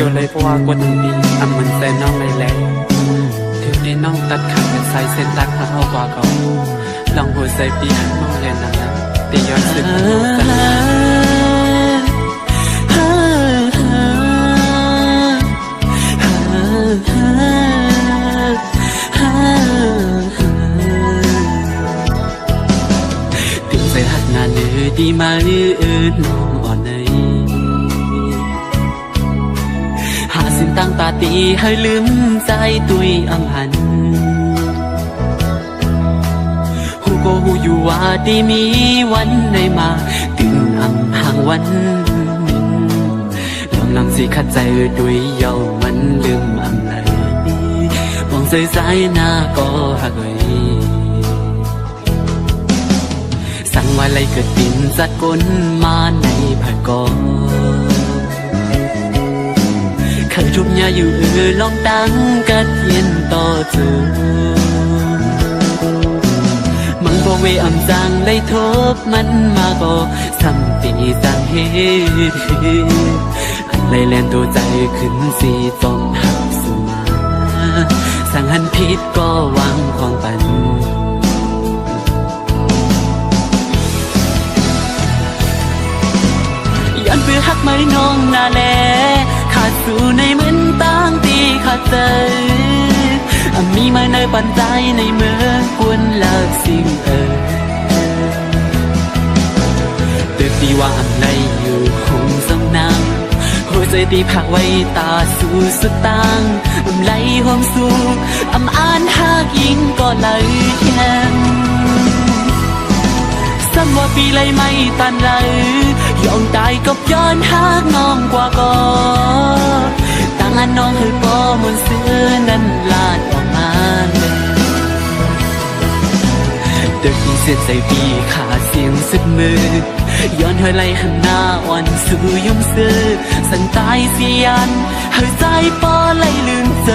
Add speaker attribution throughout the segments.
Speaker 1: โยเลยเพราะว่ากดทั้งปีอำมันแต่น้องเลยแหละถึงที่น้องตัดขาดแต่ใส่เส้นตัดขาเอากว่าเขาลองหัวใส่ปีให้มองเรียนนั้นะตีย้อนสึกกันถึงใส่หักงานเนื้อดีมาเอื่นน้องอ่อนใน ตั้งตาตีให้ลืมใจตุยอำหันหูโก็หูอยู่ว่าดีมีวันในมาถึงอำหางวันหนึ่งลำลังสิขัดใจด้วยเยามันลืมอำเลยมองใส่สหน้าก็หักเลยสั่งว่าไรเกิดปินสัดก้นมาในผักอเคยทุบยาอยู่เออลองตั้งกัดเย็นต่อจูมังบ่เวอำจังเลยทบมันมาก็สัมปีสังเหตุอันเลยแลนตัวใจขึ้นสีจอมหักสมาสั่งหันผิดก็วังของปันย้อนเพื่อหักไม่น้องนาแลขาดสู่ในาดใจมีมาในปันใจในเมืองกวนลิกสิ่งเออเตือนดีว่าอันใดอยู่คงสำนางหัวใจดีพักไว้ตาสู่สุดตังอำไหลหอมสู่อำอ่านหากยิงก็เลยแข็งสังว่าปีเลยไม่ตันเลยยอมตายกับย้อนหากน้องกว่าก็ตั้ง อันน้องให้ปอมนเสื้อนั้นลาดออกมาเลยเด็กมีเสียใจปีขาเสียงสุดมือ ย้อนเธอไล่หันหน้าอ่อนสู่ยมซื้อสันตายเสียนเธอใจปอไล่ลืมใจ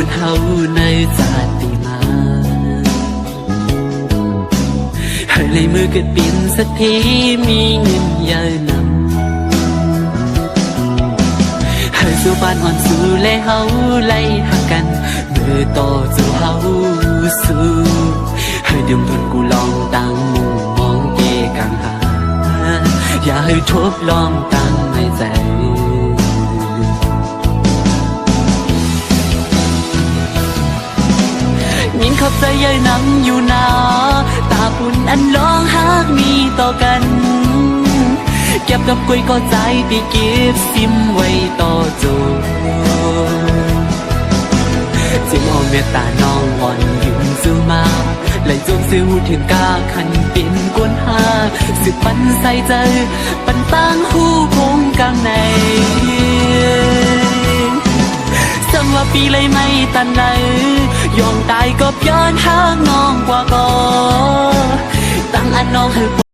Speaker 1: เมื่อบุญเฮาในชาติมาให้เลยมือเกิดปินสักทีมีเงินเยอะนำให้สู่บ้านอ่อนสู่และเฮาไล่หักกันเมื่อต่อสู่เฮาสู่ให้ดื่มทนกูลองตั้งมุมมองเกกังหาอย่าให้ทบลองตั้งในใจ อบใจย้ยนำอยู่นาตาปุ่นอันร้องหากมีต่อกัน เก็บกับกุยก็ใจตีเก็บซิมไว้ต่อโจจึงเอาเมตตาน้องอ่อนยืนสู้มาเลจงซื้อถึงกาขันเป็นกวนหาสึกปันใส่ใจปันตั้งหูคงกลางในสังว่าปีเลยไม่ตันเลย ยอมตายก็ย้อนหางน้องกว่าก็ตั้งอันน้องให้